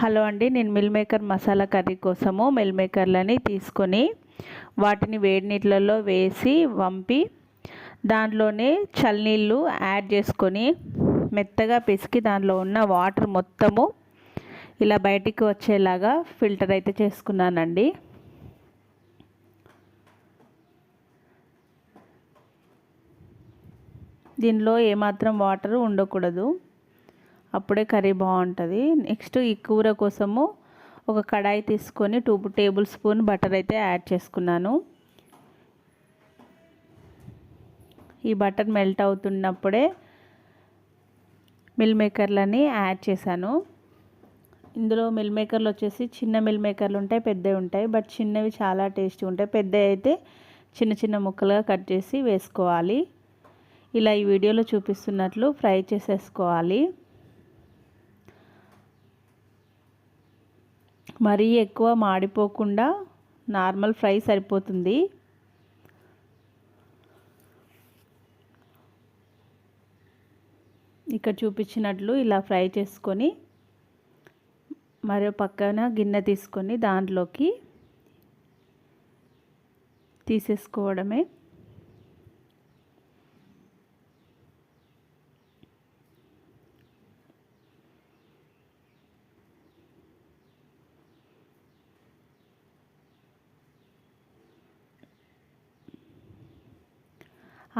Hello అండి నేను meal maker masala curry కోసము మిల్ మేకర్లని తీసుకొని వాటిని వేడి నీటిలలో వేసి వంపి దాంట్లోనే చల్లనీళ్ళు యాడ్ చేసుకొని మెత్తగా పిసికి దాంట్లో ఉన్న వాటర్ మొత్తము ఇలా బయటికి వచ్చేలాగా ఫిల్టర్ అయితే చేసుకున్నానండి. దీనిలో ఏమాత్రం వాటర్ ఉండకూడదు. అప్పుడే కర్రీ బాగుంటుంది. నెక్స్ట్ ఈ కూర కోసము ఒక కడాయి తీసుకొని టూ టేబుల్ స్పూన్ బటర్ అయితే యాడ్ చేసుకున్నాను. ఈ బటర్ మెల్ట్ అవుతున్నప్పుడే మిల్ మేకర్లని యాడ్ చేశాను. ఇందులో మిల్ మేకర్లు వచ్చేసి చిన్న మిల్ మేకర్లు ఉంటాయి పెద్దవి ఉంటాయి బట్ చిన్నవి చాలా టేస్టీ ఉంటాయి. పెద్దవి అయితే చిన్న చిన్న ముక్కలుగా కట్ చేసి వేసుకోవాలి. ఇలా ఈ వీడియోలో చూపిస్తున్నట్లు ఫ్రై చేసేసుకోవాలి. మరీ ఎక్కువ మాడిపోకుండా నార్మల్ ఫ్రై సరిపోతుంది. ఇక్కడ చూపించినట్లు ఇలా ఫ్రై చేసుకొని మరో పక్కన గిన్నె తీసుకొని దాంట్లోకి తీసేసుకోవడమే.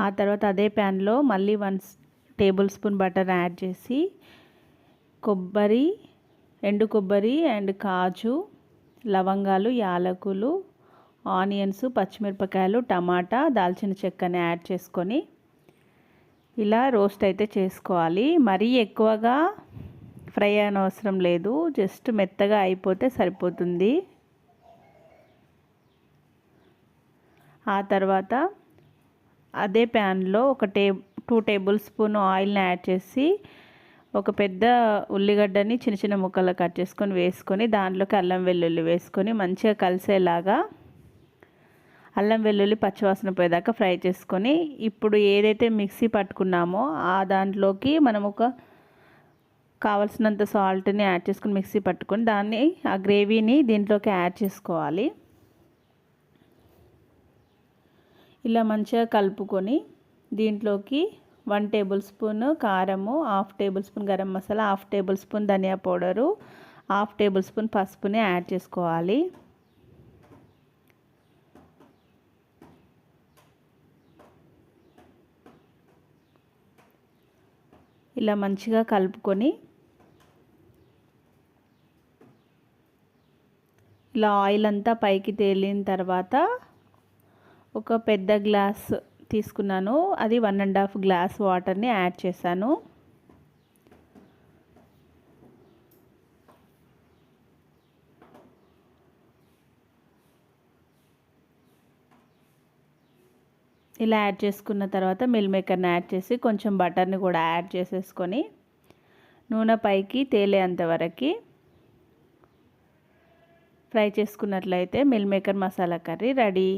ఆ తర్వాత అదే ప్యాన్లో మళ్ళీ one tablespoon butter add చేసి కొబ్బరి ఎండు కొబ్బరి అండ్ కాజు లవంగాలు యాలకులు ఆనియన్స్ పచ్చిమిరపకాయలు టమాటా దాల్చిన చెక్కని యాడ్ చేసుకొని ఇలా రోస్ట్ అయితే చేసుకోవాలి. మరీ ఎక్కువగా ఫ్రై అనవసరం లేదు. జస్ట్ మెత్తగా అయిపోతే సరిపోతుంది. ఆ తర్వాత అదే ప్యాన్లో ఒక టే టూ టేబుల్ స్పూన్ ఆయిల్ని యాడ్ చేసి ఒక పెద్ద ఉల్లిగడ్డని చిన్న చిన్న ముక్కలు కట్ చేసుకొని వేసుకొని దాంట్లోకి అల్లం వెల్లుల్లి వేసుకొని మంచిగా కలిసేలాగా అల్లం వెల్లుల్లి పచ్చివాసన పోయేదాకా ఫ్రై చేసుకొని ఇప్పుడు ఏదైతే మిక్సీ పట్టుకున్నామో ఆ దాంట్లోకి మనం ఒక కావలసినంత సాల్ట్ని యాడ్ చేసుకొని మిక్సీ పట్టుకొని దాన్ని ఆ గ్రేవీని దీంట్లోకి యాడ్ చేసుకోవాలి. ఇలా మంచిగా కలుపుకొని దీంట్లోకి వన్ టేబుల్ స్పూన్ కారము half tablespoon garam masala half tablespoon ధనియా పౌడరు హాఫ్ టేబుల్ స్పూన్ పసుపుని యాడ్ చేసుకోవాలి. ఇలా మంచిగా కలుపుకొని ఇలా ఆయిల్ అంతా పైకి తేలిన తర్వాత ఒక పెద్ద గ్లాస్ తీసుకున్నాను. అది వన్ అండ్ హాఫ్ గ్లాస్ వాటర్ని యాడ్ చేశాను. ఇలా యాడ్ చేసుకున్న తర్వాత మిల్ మేకర్ని యాడ్ చేసి కొంచెం బటర్ని కూడా యాడ్ చేసేసుకొని నూనె పైకి తేలేంతవరకు ఫ్రై చేసుకున్నట్లయితే meal maker masala curry ready.